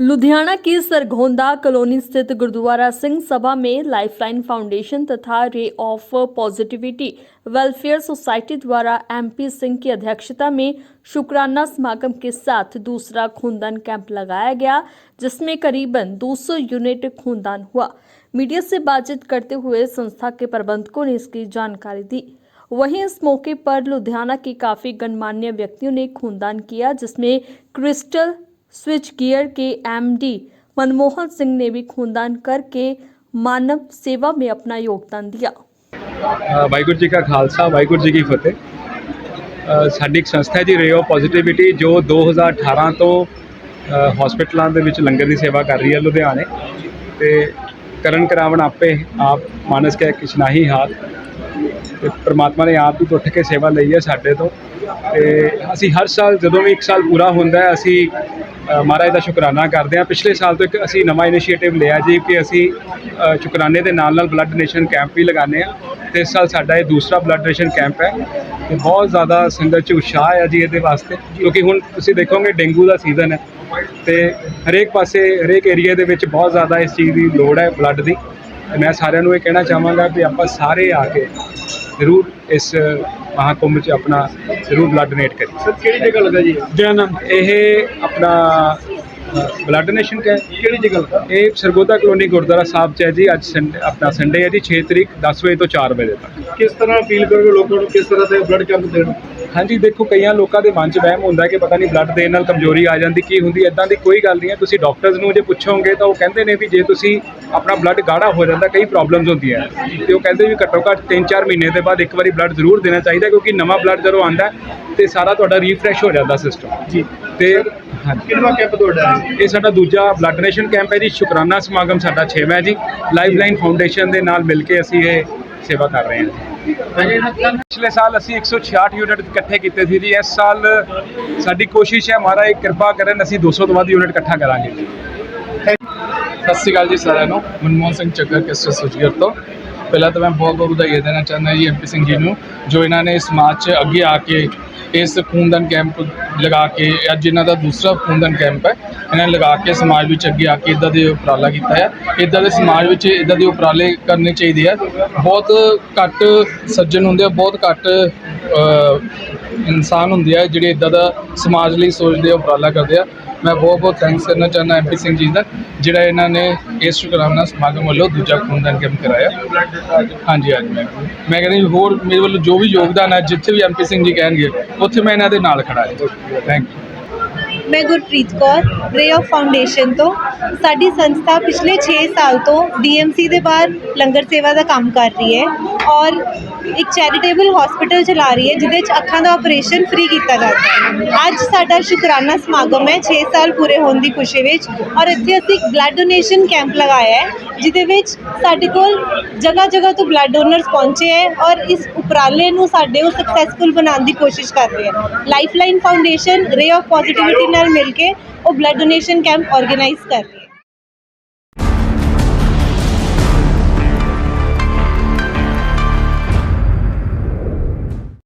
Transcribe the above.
लुधियाना की सरगोंदा कॉलोनी स्थित गुरुद्वारा सिंह सभा में लाइफलाइन फाउंडेशन तथा ray of positivity welfare society द्वारा एमपी सिंह की अध्यक्षता में शुक्राना समागम के साथ दूसरा खूनदान कैंप लगाया गया, जिसमें करीबन 200 यूनिट खूनदान हुआ। मीडिया से बातचीत करते हुए संस्था के प्रबंधकों ने इसकी जानकारी दी। वहीं इस मौके पर लुधियाना के काफी गणमान्य व्यक्तियों ने खूनदान किया जिसमें क्रिस्टल स्विच गियर के एमडी मनमोहन सिंह ने भी खूनदान करके मानव सेवा में अपना योगदान दिया ਅ, ਵਾਹਿਗੁਰੂ ਜੀ ਕਾ ਖਾਲਸਾ ਵਾਹਿਗੁਰੂ ਜੀ ਕੀ ਫਤਿਹ ਅ, ਸਾਡੀ ਇੱਕ ਸੰਸਥਾ ਹੈ ਜੀ ਰੇਓ ਪੋਜ਼ਿਟਿਵਿਟੀ ਜੋ 2018 ਤੋਂ ਅ, ਹਸਪੀਟਲਾਂ ਦੇ ਵਿੱਚ ਲੰਗਰ ਦੀ ਸੇਵਾ ਕਰ ਰਹੀ ਹੈ ਲੁਧਿਆਣੇ ਤੇ ਕਰਨ ਕਰਾਵਣ ਆਪੇ ਆਪ ਮਾਨਸ ਕੇ ਕਿਛਨਾਹੀ ਹਾਥ ਤੇ ਪ੍ਰਮਾਤਮਾ ਨੇ ਆਪ ਹੀ ਉੱਠ ਕੇ ਸੇਵਾ ਲਈ ਹੈ ਸਾਡੇ ਤੋਂ। ਤੇ ਅਸੀਂ ਹਰ ਸਾਲ ਜਦੋਂ ਵੀ ਇੱਕ ਸਾਲ ਪੂਰਾ ਹੁੰਦਾ ਹੈ, ਅਸੀਂ ਮਹਾਰਾਜ ਦਾ ਸ਼ੁਕਰਾਨਾ ਕਰਦੇ ਹਾਂ। ਪਿਛਲੇ ਸਾਲ ਤੋਂ ਇੱਕ ਅਸੀਂ ਨਵਾਂ ਇਨੀਸ਼ੀਏਟਿਵ ਲਿਆ ਜੀ ਕਿ ਅਸੀਂ ਸ਼ੁਕਰਾਨੇ ਦੇ ਨਾਲ ਨਾਲ ਬਲੱਡ ਡੋਨੇਸ਼ਨ ਕੈਂਪ ਵੀ ਲਗਾਉਂਦੇ ਹਾਂ। ਤੇ ਇਸ ਸਾਲ ਸਾਡਾ ਇਹ ਦੂਸਰਾ ਬਲੱਡ ਡੋਨੇਸ਼ਨ ਕੈਂਪ ਹੈ। ਤੇ ਬਹੁਤ ਜ਼ਿਆਦਾ ਸੰਗਤ 'ਚ ਉਤਸ਼ਾਹ ਹੈ ਜੀ ਇਹਦੇ ਵਾਸਤੇ। ਕਿਉਂਕਿ ਹੁਣ ਤੁਸੀਂ ਦੇਖੋਗੇ ਡੇਂਗੂ ਦਾ ਸੀਜ਼ਨ ਹੈ। ਤੇ ਹਰੇਕ ਪਾਸੇ, ਹਰੇਕ ਏਰੀਆ ਦੇ ਵਿੱਚ ਬਹੁਤ ਜ਼ਿਆਦਾ ਇਸ ਚੀਜ਼ ਦੀ ਲੋੜ ਹੈ ਬਲੱਡ ਦੀ। ਤੇ ਮੈਂ ਸਾਰਿਆਂ ਨੂੰ ਇਹ ਕਹਿਣਾ ਚਾਹਾਂਗਾ ਕਿ ਆਪਾਂ ਸਾਰੇ ਆ ਕੇ ਜ਼ਰੂਰ ਇਸ ਮਹਾਕੁੰਭ 'ਚ ਆਪਣਾ ਜ਼ਰੂਰ ਬਲੱਡ ਡੋਨੇਟ ਕਰੀਏ। ਸਰ ਕਿਹੜੀ ਜਗ੍ਹਾ ਲੱਗਾ ਜੀ? ਜਨ ਇਹ ਆਪਣਾ ਬਲੱਡ ਡੋਨੇਸ਼ਨ ਕੈਂਪ। ਕਿਹੜੀ ਜਗ੍ਹਾ ਲੱਗਾ? ਇਹ ਸਰਗੋਦਾ ਕਲੋਨੀ ਗੁਰਦੁਆਰਾ ਸਾਹਿਬ ਚ ਹੈ ਜੀ ਅੱਜ ਸੰਡੇ ਆਪਣਾ ਸੰਡੇ ਹੈ ਜੀ 6 ਤਰੀਕ 10 ਵਜੇ ਤੋਂ 4 ਵਜੇ ਤੱਕ। ਕਿਸ ਤਰ੍ਹਾਂ ਅਪੀਲ ਕਰੋਗੇ ਲੋਕਾਂ ਨੂੰ ਕਿਸ ਤਰ੍ਹਾਂ ਦੇ ਬਲੱਡ ਕੈਂਪ ਦੇਣ? ਹਾਂਜੀ ਦੇਖੋ ਕਈਆਂ ਲੋਕਾਂ ਦੇ ਮਨ 'ਚ ਵਹਿਮ ਹੁੰਦਾ ਕਿ ਪਤਾ ਨਹੀਂ ਬਲੱਡ ਦੇਣ ਨਾਲ ਕਮਜ਼ੋਰੀ ਆ ਜਾਂਦੀ ਕੀ ਹੁੰਦੀ ਐਦਾਂ ਦੀ ਕੋਈ ਗੱਲ ਨਹੀਂ ਹੈ। ਤੁਸੀਂ ਡਾਕਟਰਸ ਨੂੰ ਜੇ ਪੁੱਛੋਗੇ ਤਾਂ ਉਹ ਕਹਿੰਦੇ ਨੇ ਵੀ ਜੇ ਤੁਸੀਂ ਆਪਣਾ ਬਲੱਡ ਗਾੜਾ ਹੋ ਜਾਂਦਾ ਕਈ ਪ੍ਰੋਬਲਮਸ ਹੁੰਦੀਆਂ ਤੇ ਉਹ ਕਹਿੰਦੇ ਵੀ ਘੱਟੋ ਘੱਟ 3-4 ਮਹੀਨੇ ਦੇ ਬਾਅਦ ਇੱਕ ਵਾਰੀ ਬਲੱਡ ਜ਼ਰੂਰ ਦੇਣਾ ਚਾਹੀਦਾ ਕਿਉਂਕਿ ਨਵਾਂ ਬਲੱਡ ਜਦੋਂ ਆਉਂਦਾ ਤੇ ਸਾਰਾ ਤੁਹਾਡਾ ਰੀਫਰੈਸ਼ ਹੋ ਜਾਂਦਾ ਸਿਸਟਮ ਜੀ। ਤੇ ਕਿੰਨਾ ਕੈਂਪ ਤੁਹਾਡਾ? ਇਹ ਸਾਡਾ ਦੂਜਾ ਬਲੱਡ ਡੋਨੇਸ਼ਨ ਕੈਂਪ ਹੈ ਜੀ ਸ਼ੁਕਰਾਨਾ ਸਮਾਗਮ ਸਾਡਾ 6ਵਾਂ ਹੈ ਜੀ। ਲਾਈਫਲਾਈਨ ਫਾਊਂਡੇਸ਼ਨ ਦੇ ਨਾਲ ਮਿਲ ਕੇ ਅਸੀਂ ਇਹ ਸੇਵਾ ਕਰ ਰਹੇ ਹਾਂ ਪਿਛਲੇ ਸਾਲ ਅਸੀਂ 166 ਯੂਨਿਟ ਇਕੱਠੇ ਕੀਤੇ ਸੀ ਜੀ। ਇਸ ਸਾਲ ਸਾਡੀ ਕੋਸ਼ਿਸ਼ ਹੈ, ਮਹਾਰਾਜ ਕਿਰਪਾ ਕਰਨ, ਅਸੀਂ 200 ਤੋਂ ਵੱਧ ਯੂਨਿਟ ਇਕੱਠਾ ਕਰਾਂਗੇ। ਸਤਿ ਸ਼੍ਰੀ ਅਕਾਲ ਜੀ ਸਾਰਿਆਂ ਨੂੰ। ਮਨਮੋਹਨ ਸਿੰਘ ਚੱਕਰ, ਕਿਸਟਰ ਸੁਚਗਰ ਤੋਂ। ਪਹਿਲਾਂ ਤਾਂ ਮੈਂ ਬਹੁਤ ਬਹੁਤ ਵਧਾਈਆਂ ਦੇਣਾ ਚਾਹੁੰਦਾ ਜੀ ਐਮਪੀ ਸਿੰਘ ਜੀ ਨੂੰ, ਜੋ ਇਹਨਾਂ ਨੇ ਸਮਾਜ 'ਚ ਅੱਗੇ ਆ ਕੇ ਇਸ ਖੂਨਦਾਨ ਕੈਂਪ ਲਗਾ ਕੇ ਅੱਜ ਇਹਨਾਂ ਦਾ ਦੂਸਰਾ ਖੂਨਦਾਨ ਕੈਂਪ ਹੈ। ਇਹਨਾਂ ਨੇ ਲਗਾ ਕੇ ਸਮਾਜ ਵਿੱਚ ਅੱਗੇ ਆ ਕੇ ਇਦਾਂ ਦੇ ਉਪਰਾਲਾ ਕੀਤਾ ਹੈ। ਇਦਾਂ ਦੇ ਸਮਾਜ ਵਿੱਚ ਇਦਾਂ ਦੇ ਉਪਰਾਲੇ ਕਰਨੇ ਚਾਹੀਦੇ ਆ। ਬਹੁਤ ਘੱਟ ਸੱਜਣ ਹੁੰਦੇ ਆ, ਬਹੁਤ ਘੱਟ ਇਨਸਾਨ ਹੁੰਦੇ ਆ ਜਿਹੜੇ ਇਦਾਂ ਦਾ ਸਮਾਜ ਲਈ ਸੋਚਦੇ ਆ ਉਪਰਾਲਾ ਕਰਦੇ ਆ। ਮੈਂ ਬਹੁਤ ਬਹੁਤ ਥੈਂਕਸ ਕਰਨਾ ਚਾਹੁੰਦਾ ਐਮਪੀ ਸਿੰਘ ਜੀ ਦਾ, ਜਿਹੜਾ ਇਹਨਾਂ ਨੇ ਇਸ ਸ਼ੁਕਰਾਨਾ ਸਮਾਗਮ ਵੱਲੋਂ ਦੂਜਾ ਖੂਨਦਾਨ ਕੈਂਪ ਕਰਾਇਆ। ਹਾਂਜੀ ਹਾਂਜੀ। ਮੈਂ ਮੈਂ ਕਹਿੰਦਾ ਹੋਰ ਮੇਰੇ ਵੱਲੋਂ ਜੋ ਵੀ ਯੋਗਦਾਨ ਹੈ ਜਿੱਥੇ ਵੀ ਐਮਪੀ ਸਿੰਘ ਜੀ ਕਹਿਣਗੇ, ਉੱਥੇ ਮੈਂ ਇਹਨਾਂ ਦੇ ਨਾਲ ਖੜਾ ਹਾਂ। ਥੈਂਕ ਯੂ ਮੈਂ ਗੁਰਪ੍ਰੀਤ ਕੌਰ ਰੇ ਆਫ ਫਾਊਂਡੇਸ਼ਨ ਤੋਂ। ਸਾਡੀ ਸੰਸਥਾ ਪਿਛਲੇ 6 ਸਾਲ ਤੋਂ ਡੀਐਮਸੀ ਦੇ ਬਾਹਰ ਲੰਗਰ ਸੇਵਾ ਦਾ ਕੰਮ ਕਰ ਰਹੀ ਹੈ। ਔਰ ਇੱਕ ਚੈਰੀਟੇਬਲ ਹਸਪੀਟਲ ਚਲਾ ਰਹੀ ਹੈ, ਜਿਹਦੇ 'ਚ ਅੱਖਾਂ ਦਾ ਆਪਰੇਸ਼ਨ ਫ੍ਰੀ ਕੀਤਾ ਜਾਂਦਾ ਹੈ। ਅੱਜ ਸਾਡਾ ਸ਼ੁਕਰਾਨਾ ਸਮਾਗਮ ਹੈ 6 ਸਾਲ ਪੂਰੇ ਹੋਣ ਦੀ ਖੁਸ਼ੀ ਵਿੱਚ ਔਰ ਇੱਥੇ ਅਸੀਂ ਇੱਕ ਬਲੱਡ ਡੋਨੇਸ਼ਨ ਕੈਂਪ ਲਗਾਇਆ ਹੈ, ਜਿਹਦੇ ਵਿੱਚ ਸਾਡੇ ਕੋਲ ਜਗ੍ਹਾ ਜਗ੍ਹਾ ਤੋਂ ਬਲੱਡ ਡੋਨਰਸ ਪਹੁੰਚੇ ਹੈ ਔਰ ਇਸ ਉਪਰਾਲੇ ਨੂੰ ਸਾਡੇ ਉਹ ਸਕਸੈਸਫੁਲ ਬਣਾਉਣ ਦੀ ਕੋਸ਼ਿਸ਼ ਕਰ ਰਹੇ ਹੈ। Lifeline foundation ray of positivity ਨਾਲ ਮਿਲ ਕੇ ਉਹ ਬਲੱਡ ਡੋਨੇਸ਼ਨ ਕੈਂਪ ਆਰਗੇਨਾਈਜ਼ ਕਰ